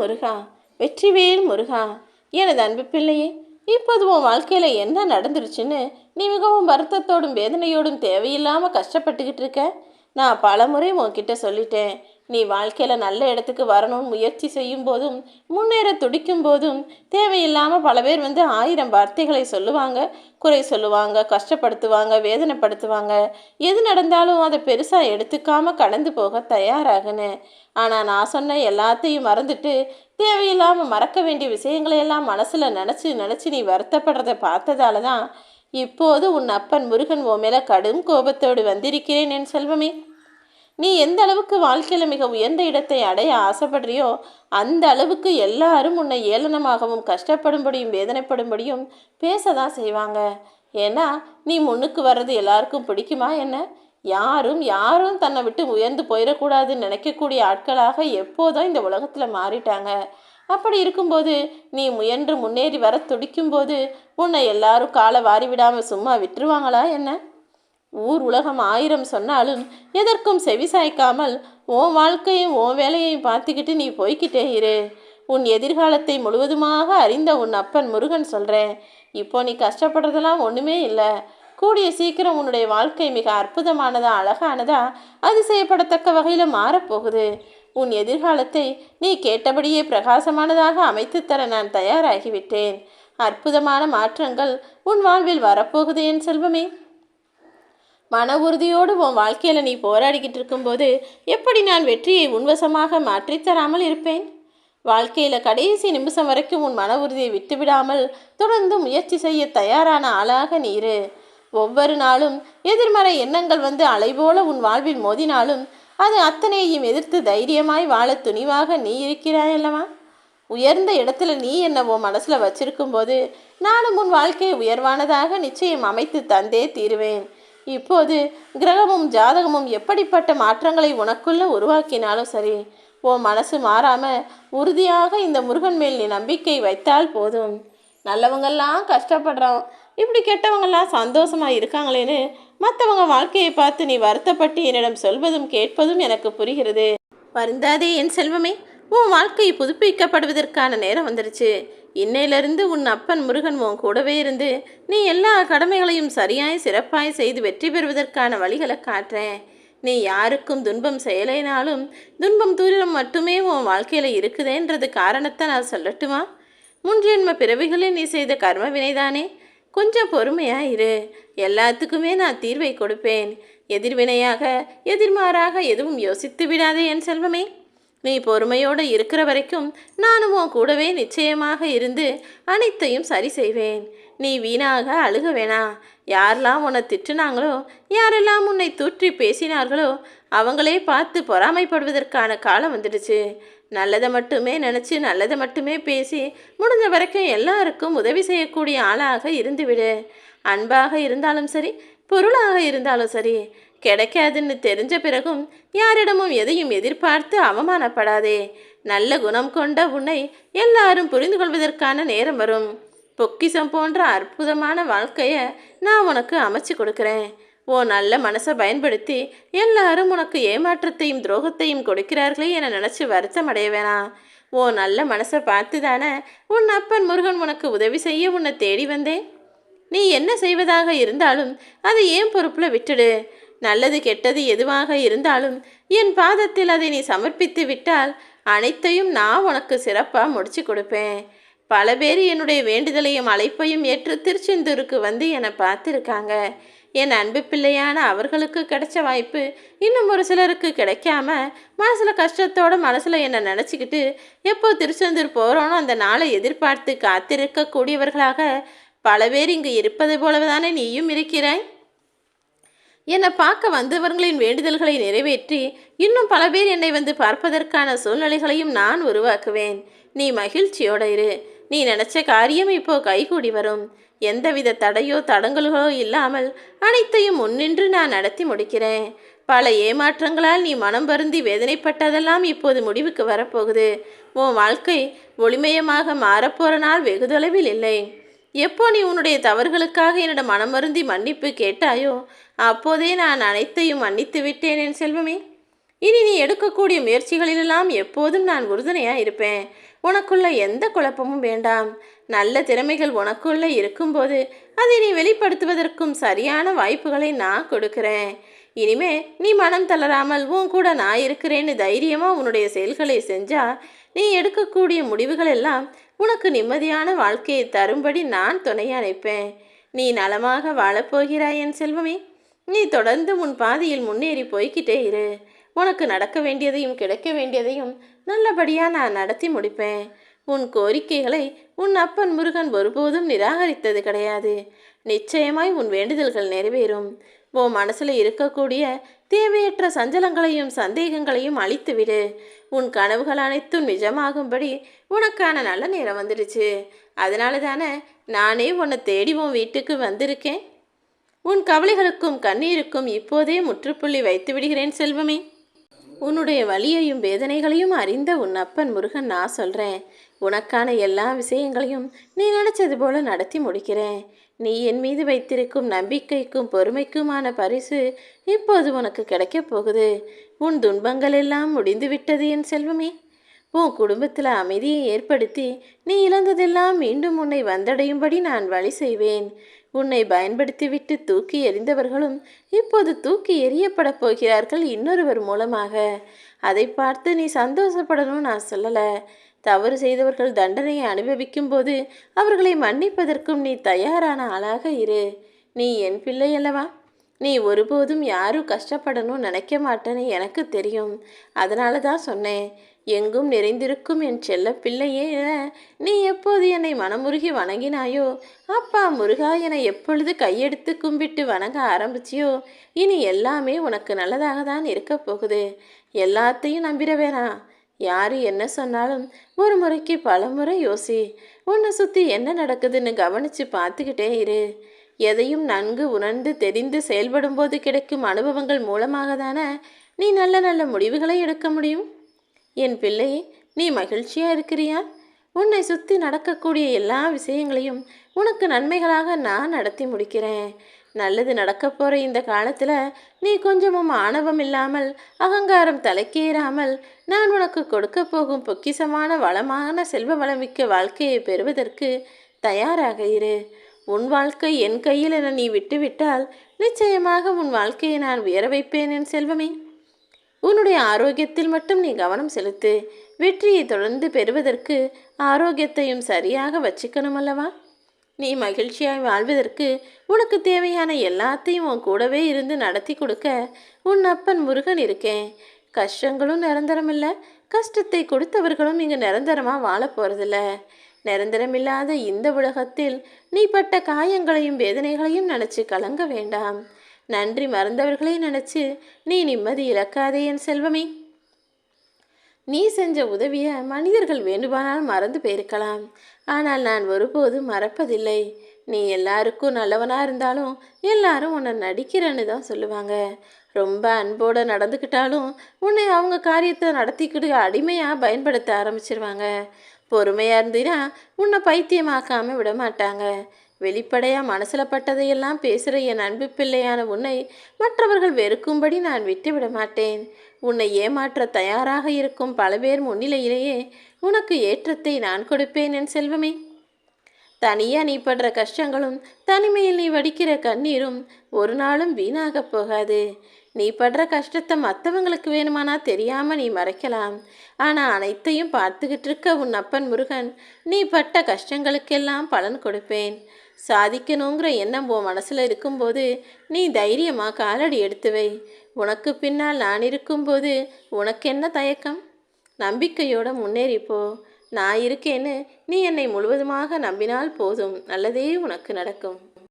முருகா வெற்றிவேல் முருகா எனது அன்பு பிள்ளையே இப்போது உன் வாழ்க்கையில் என்ன நடந்துருச்சுன்னு நீ மிகவும் வருத்தத்தோடும் வேதனையோடும் தேவையில்லாமல் கஷ்டப்பட்டுக்கிட்டு இருக்க? நான் பலமுறை உன்கிட்ட சொல்லிட்டேன். நீ வாழ்க்கையில் நல்ல இடத்துக்கு வரணும்னு முயற்சி செய்யும் போதும் முன்னேற துடிக்கும் போதும் தேவையில்லாமல் பல பேர் வந்து ஆயிரம் வார்த்தைகளை சொல்லுவாங்க. குறை சொல்லுவாங்க கஷ்டப்படுத்துவாங்க வேதனைப்படுத்துவாங்க. எது நடந்தாலும் அதை பெருசாக எடுத்துக்காமல் கடந்து போக தயாராகுன்னு. ஆனால் நான் சொன்ன எல்லாத்தையும் மறந்துட்டு தேவையில்லாமல் மறக்க வேண்டிய விஷயங்களையெல்லாம் மனசில் நினச்சி நினச்சி நீ வருத்தப்படுறதை பார்த்ததால தான் இப்போது உன் அப்பன் முருகன் உன் மேலே கடும் கோபத்தோடு வந்திருக்கிறேன் என் செல்வமே. நீ எந்த அளவுக்கு வாழ்க்கையில் மிக உயர்ந்த இடத்தை அடைய ஆசைப்படுறியோ அந்த அளவுக்கு எல்லாரும் உன்னை ஏளனமாகவும் கஷ்டப்படும்படியும் வேதனைப்படும்படியும் பேச தான் செய்வாங்க. ஏன்னா நீ முன்னுக்கு வர்றது எல்லாருக்கும் பிடிக்குமா என்ன? யாரும் யாரும் தன்னை விட்டு உயர்ந்து போயிடக்கூடாதுன்னு நினைக்கக்கூடிய ஆட்களாக எப்போதும் இந்த உலகத்தில் மாறிட்டாங்க. அப்படி இருக்கும்போது நீ முயன்று முன்னேறி வர துடிக்கும்போது உன்னை எல்லாரும் காலை வாரி விடாமல் சும்மா விட்டுருவாங்களா என்ன? ஊர் உலகம் ஆயிரம் சொன்னாலும் எதற்கும் செவி சாய்க்காமல் உன் வாழ்க்கையும் உன் வேலையையும் பார்த்துக்கிட்டு நீ போய்கிட்டே இரு. உன் எதிர்காலத்தை முழுவதுமாக அறிந்த உன் அப்பன் முருகன் சொல்கிறேன் இப்போ நீ கஷ்டப்படுறதெல்லாம் ஒன்றுமே இல்லை. கூடிய சீக்கிரம் உன்னுடைய வாழ்க்கை மிக அற்புதமானதா அழகானதா அதிசயப்படத்தக்க வகையில் மாறப்போகுது. உன் எதிர்காலத்தை நீ கேட்டபடியே பிரகாசமானதாக அமைத்து தர நான் தயாராகிவிட்டேன். அற்புதமான மாற்றங்கள் உன் வாழ்வில் வரப்போகுது என் செல்வமே. மன உறுதியோடு உன் வாழ்க்கையில் நீ போராடிக்கிட்டு இருக்கும்போது எப்படி நான் வெற்றியை உன்வசமாக மாற்றித்தராமல் இருப்பேன்? வாழ்க்கையில் கடைசி நிமிஷம் வரைக்கும் உன் மன உறுதியை விட்டுவிடாமல் தொடர்ந்து முயற்சி செய்ய தயாரான ஆளாக நீரு ஒவ்வொரு நாளும் எதிர்மறை எண்ணங்கள் வந்து அலைபோல உன் வாழ்வில் மோதினாலும் அது அத்தனையையும் எதிர்த்து தைரியமாய் வாழ துணிவாக நீ இருக்கிறாய் அல்லவா? உயர்ந்த இடத்துல நீ என்ன உன் மனசில் வச்சிருக்கும் போது நானும் உன் வாழ்க்கையை உயர்வானதாக நிச்சயம் அமைத்து தந்தே தீருவேன். இப்போது கிரகமும் ஜாதகமும் எப்படிப்பட்ட மாற்றங்களை உனக்குள்ள உருவாக்கினாலும் சரி உன் மனசு மாறாம உறுதியாக இந்த முருகன் மேல் நீ நம்பிக்கை வைத்தால் போதும். நல்லவங்கெல்லாம் கஷ்டப்படுறோம். இப்படி கெட்டவங்கெல்லாம் சந்தோஷமா இருக்காங்களேன்னு மற்றவங்க வாழ்க்கையை பார்த்து நீ வருத்தப்பட்டு என்னிடம் சொல்வதும் கேட்பதும் எனக்கு புரிகிறது. வருந்தாதே என் செல்வமே உன் வாழ்க்கை புதுப்பிக்கப்படுவதற்கான நேரம் வந்துருச்சு. இன்னையிலிருந்து உன் அப்பன் முருகன் உன் கூடவே இருந்து நீ எல்லா கடமைகளையும் சரியாய் சிறப்பாய் செய்து வெற்றி பெறுவதற்கான வழிகளை காட்டுறேன். நீ யாருக்கும் துன்பம் செய்யலைனாலும் துன்பம் தூரம் மட்டுமே உன் வாழ்க்கையில் இருக்குதேன்றது காரணத்தை நான் சொல்லட்டுமா? முன்ஜென்ம பிறவிகளில் நீ செய்த கர்ம வினைதானே? கொஞ்சம் பொறுமையாக இரு. எல்லாத்துக்குமே நான் தீர்வை கொடுப்பேன். எதிர்வினையாக எதிர்மாறாக எதுவும் யோசித்து விடாதே என் செல்வமே. நீ பொறுமையோடு இருக்கிற வரைக்கும் நானும் உன் கூடவே நிச்சயமாக இருந்து அனைத்தையும் சரி செய்வேன். நீ வீணாக அழுக வேணாம் யாரெல்லாம் உன்னை திட்டுனாங்களோ யாரெல்லாம் உன்னை தூற்றி பேசினார்களோ அவங்களே பார்த்து பொறாமைப்படுவதற்கான காலம் வந்துடுச்சு. நல்லதை மட்டுமே நினச்சி நல்லதை மட்டுமே பேசி முடிஞ்ச வரைக்கும் எல்லாருக்கும் உதவி செய்யக்கூடிய ஆளாக இருந்துவிடு. அன்பாக இருந்தாலும் சரி பொருளாக இருந்தாலும் சரி கிடைக்காதுன்னு தெரிஞ்ச பிறகும் யாரிடமும் எதையும் எதிர்பார்த்து அவமானப்படாதே. நல்ல குணம் கொண்ட உன்னை எல்லாரும் புரிந்து கொள்வதற்கான நேரம் வரும். பொக்கிஷம் போன்ற அற்புதமான வாழ்க்கையை நான் உனக்கு அமைச்சு கொடுக்குறேன். ஓ நல்ல மனசை பயன்படுத்தி எல்லாரும் உனக்கு ஏமாற்றத்தையும் துரோகத்தையும் கொடுக்கிறார்களே என நினச்சி வருத்தம் அடைய வேணாம். ஓ நல்ல மனசை பார்த்து தானே உன் அப்பன் முருகன் உனக்கு உதவி செய்ய உன்னை தேடி வந்தேன் நீ என்ன செய்வதாக இருந்தாலும் அதை ஏன் பொறுப்பில் விட்டுடு? நல்லது கெட்டது எதுவாக இருந்தாலும் என் பாதத்தில் அதை நீ சமர்ப்பித்து விட்டால் அனைத்தையும் நான் உனக்கு சிறப்பாக முடிச்சு கொடுப்பேன். பல பேர் என்னுடைய வேண்டுதலையும் அழைப்பையும் ஏற்று திருச்செந்தூருக்கு வந்து என்னை பார்த்துருக்காங்க. என் அன்பு பிள்ளையான அவர்களுக்கு கிடைச்ச வாய்ப்பு இன்னும் ஒரு சிலருக்கு கிடைக்காம மனசில் கஷ்டத்தோட மனசில் என்னை நினச்சிக்கிட்டு எப்போ திருச்செந்தூர் போகிறோனோ அந்த நாளை எதிர்பார்த்து காத்திருக்கக்கூடியவர்களாக பல பேர் இங்கு இருப்பது போலவே தானே நீயும் இருக்கிறாய்? என்னை பார்க்க வந்தவர்களின் வேண்டுதல்களை நிறைவேற்றி இன்னும் பல பேர் என்னை வந்து பார்ப்பதற்கான சூழ்நிலைகளையும் நான் உருவாக்குவேன். நீ மகிழ்ச்சியோட இரு. நீ நினச்ச காரியம் இப்போ கைகூடி வரும். எந்தவித தடையோ தடங்கல்களோ இல்லாமல் அனைத்தையும் முன்னின்று நான் நடத்தி முடிக்கிறேன். பல ஏமாற்றங்களால் நீ மனம் வருந்தி வேதனைப்பட்டதெல்லாம் இப்போது முடிவுக்கு வரப்போகுது. உன் வாழ்க்கை ஒளிமயமாக மாறப்போற நாள் வெகு தொலைவில் இல்லை. எப்போ நீ உன்னுடைய தவறுகளுக்காக என்னிடம் மனமருந்தி மன்னிப்பு கேட்டாயோ அப்போதே நான் அனைத்தையும் மன்னித்து விட்டேன் என் செல்வமே. இனி நீ எடுக்கக்கூடிய முயற்சிகளிலெல்லாம் எப்போதும் நான் உறுதுணையாக இருப்பேன் உனக்குள்ள எந்த குழப்பமும் வேண்டாம். நல்ல திறமைகள் உனக்குள்ள இருக்கும்போது அதை நீ வெளிப்படுத்துவதற்கும் சரியான வாய்ப்புகளை நான் கொடுக்கிறேன். இனிமே நீ மனம் தளராமல் உன் கூட நான் இருக்கிறேன்னு தைரியமாக உன்னுடைய செயல்களை செஞ்சால் நீ எடுக்கக்கூடிய முடிவுகள் எல்லாம் உனக்கு நிம்மதியான வாழ்க்கையை தரும்படி நான் துணையா அழைப்பேன். நீ நலமாக வாழப்போகிறாய் என் செல்வமே. நீ தொடர்ந்து உன் பாதையில் முன்னேறி போய்க்கிட்டே இரு. உனக்கு நடக்க வேண்டியதையும் கிடைக்க வேண்டியதையும் நல்லபடியாக நான் நடத்தி முடிப்பேன். உன் கோரிக்கைகளை உன் அப்பன் முருகன் ஒருபோதும் நிராகரித்தது கிடையாது. நிச்சயமாய் உன் வேண்டுதல்கள் நிறைவேறும். உன் மனசில் இருக்கக்கூடிய தேவையற்ற சஞ்சலங்களையும் சந்தேகங்களையும் அழித்துவிடு. உன் கனவுகள் அனைத்தும் நிஜமாகும்படி உனக்கான நல்ல நேரம் வந்துடுச்சு. அதனால தானே நானே உன்னை தேடி உன் வீட்டுக்கு வந்திருக்கேன். உன் கவலைகளுக்கும் கண்ணீருக்கும் இப்போதே முற்றுப்புள்ளி வைத்து விடுகிறேன் செல்வமே. உன்னுடைய வலியையும் வேதனைகளையும் அறிந்த உன் அப்பன் முருகன் நான் சொல்கிறேன் உனக்கான எல்லா விஷயங்களையும் நீ நினச்சது போல நடத்தி முடிக்கிறேன். நீ என் மீது வைத்திருக்கும் நம்பிக்கைக்கும் பொறுமைக்குமான பரிசு இப்போது உனக்கு கிடைக்கப் போகுது. உன் துன்பங்கள் எல்லாம் முடிந்து விட்டது என் செல்வமே. உன் குடும்பத்தில் அமைதியை ஏற்படுத்தி நீ இழந்ததெல்லாம் மீண்டும் உன்னை வந்தடையும்படி நான் வழி செய்வேன். உன்னை பயன்படுத்திவிட்டு தூக்கி எறிந்தவர்களும் இப்போது தூக்கி எறியப்படப் போகிறார்கள் இன்னொருவர் மூலமாக. அதை பார்த்து நீ சந்தோஷப்படணும் நான் சொல்லலை. தவறு செய்தவர்கள் தண்டனையை அனுபவிக்கும் போது அவர்களை மன்னிப்பதற்கும் நீ தயாரான ஆளாக இரு. நீ என் பிள்ளை அல்லவா? நீ ஒருபோதும் யாரும் கஷ்டப்படணும் நினைக்க மாட்டேன்னு எனக்கு தெரியும். அதனால தான் சொன்னேன். எங்கும் நிறைந்திருக்கும் என் செல்ல பிள்ளையே நீ எப்போது என்னை மனமுருகி வணங்கினாயோ அப்பா முருகா என எப்பொழுது கையெடுத்து கும்பிட்டு வணங்க ஆரம்பிச்சியோ இனி எல்லாமே உனக்கு நல்லதாக தான் இருக்க போகுது. எல்லாத்தையும் நம்பிட வேணாம். யார் என்ன சொன்னாலும் ஒரு முறைக்கு பல முறை யோசி. உன்னை சுற்றி என்ன நடக்குதுன்னு கவனித்து பார்த்துக்கிட்டே இரு. எதையும் நன்கு உணர்ந்து தெரிந்து செயல்படும்போது கிடைக்கும் அனுபவங்கள் மூலமாக தானே நீ நல்ல நல்ல முடிவுகளை எடுக்க முடியும். என் பிள்ளை நீ மகிழ்ச்சியாக இருக்கிறியா? உன்னை சுற்றி நடக்கக்கூடிய எல்லா விஷயங்களையும் உனக்கு நன்மைகளாக நான் நடத்தி முடிக்கிறேன். நல்லது நடக்க போகிற இந்த காலத்தில் நீ கொஞ்சமும் ஆணவம் இல்லாமல் அகங்காரம் தலைக்கேறாமல் நான் உனக்கு கொடுக்க போகும் பொக்கிசமான வளமான செல்வ வளமிக்க வாழ்க்கையை பெறுவதற்கு தயாராக இரு. உன் வாழ்க்கை என் கையில் என நீ விட்டுவிட்டால் நிச்சயமாக உன் வாழ்க்கையை நான் உயர வைப்பேன் என் செல்வமே. உன்னுடைய ஆரோக்கியத்தில் மட்டும் நீ கவனம் செலுத்து. வெற்றியை தொடர்ந்து பெறுவதற்கு ஆரோக்கியத்தையும் சரியாக வச்சுக்கணும் அல்லவா? நீ மகிழ்ச்சியாய் வாழ்வதற்கு உனக்கு தேவையான எல்லாத்தையும் உன் கூடவே இருந்து நடத்தி கொடுக்க உன் அப்பன் முருகன் இருக்கேன். கஷ்டங்களும் நிரந்தரமில்லை. கஷ்டத்தை கொடுத்தவர்களும் இங்கு நிரந்தரமாக வாழ போகிறதில்ல நிரந்தரமில்லாத இந்த உலகத்தில் நீ பட்ட காயங்களையும் வேதனைகளையும் நினச்சி கலங்க வேண்டாம். நன்றி மறந்தவர்களை நினச்சி நீ நிம்மதி இழக்காதே என் செல்வமே. நீ செஞ்ச உதவியை மனிதர்கள் வேண்டுமானால் மறந்து போயிருக்கலாம். ஆனால் நான் ஒருபோதும் மறப்பதில்லை. நீ எல்லாருக்கும் நல்லவனாக இருந்தாலும் எல்லாரும் உன்னை நடிக்கிறேன்னு தான் சொல்லுவாங்க. ரொம்ப அன்போடு நடந்துக்கிட்டாலும் உன்னை அவங்க காரியத்தை நடத்திக்கிட்டு அடிமையாக பயன்படுத்த ஆரம்பிச்சிருவாங்க. பொறுமையாக இருந்தீனா உன்னை பைத்தியமாக்காமல் விட மாட்டாங்க வெளிப்படையாக மனசில் பட்டதையெல்லாம் பேசுகிற என் அன்பு பிள்ளையான உன்னை மற்றவர்கள் வெறுக்கும்படி நான் விட்டு விட மாட்டேன். உன்னை ஏமாற்ற தயாராக இருக்கும் பல பேர் முன்னிலையிலேயே உனக்கு ஏற்றத்தை நான் கொடுப்பேன் என் செல்வமே. தனியாக நீ படுற கஷ்டங்களும் தனிமையில் நீ வடிக்கிற கண்ணீரும் ஒரு நாளும் வீணாகப் போகாது. நீ படுற கஷ்டத்தை மற்றவங்களுக்கு வேணுமானா தெரியாமல் நீ மறைக்கலாம். ஆனால் அனைத்தையும் பார்த்துக்கிட்டு இருக்க உன் அப்பன் முருகன் நீ பட்ட கஷ்டங்களுக்கெல்லாம் பலன் கொடுப்பேன். சாதிக்கணுங்கிற எண்ணம் உன் மனசில் இருக்கும்போது நீ தைரியமாக காலடி எடுத்து வை. உனக்கு பின்னால் நான் இருக்கும்போது உனக்கு என்ன தயக்கம்? நம்பிக்கையோட முன்னேறிப்போ நான் இருக்கேன்னு நீ என்னை முழுவதுமாக நம்பினால் போதும். நல்லதே உனக்கு நடக்கும்.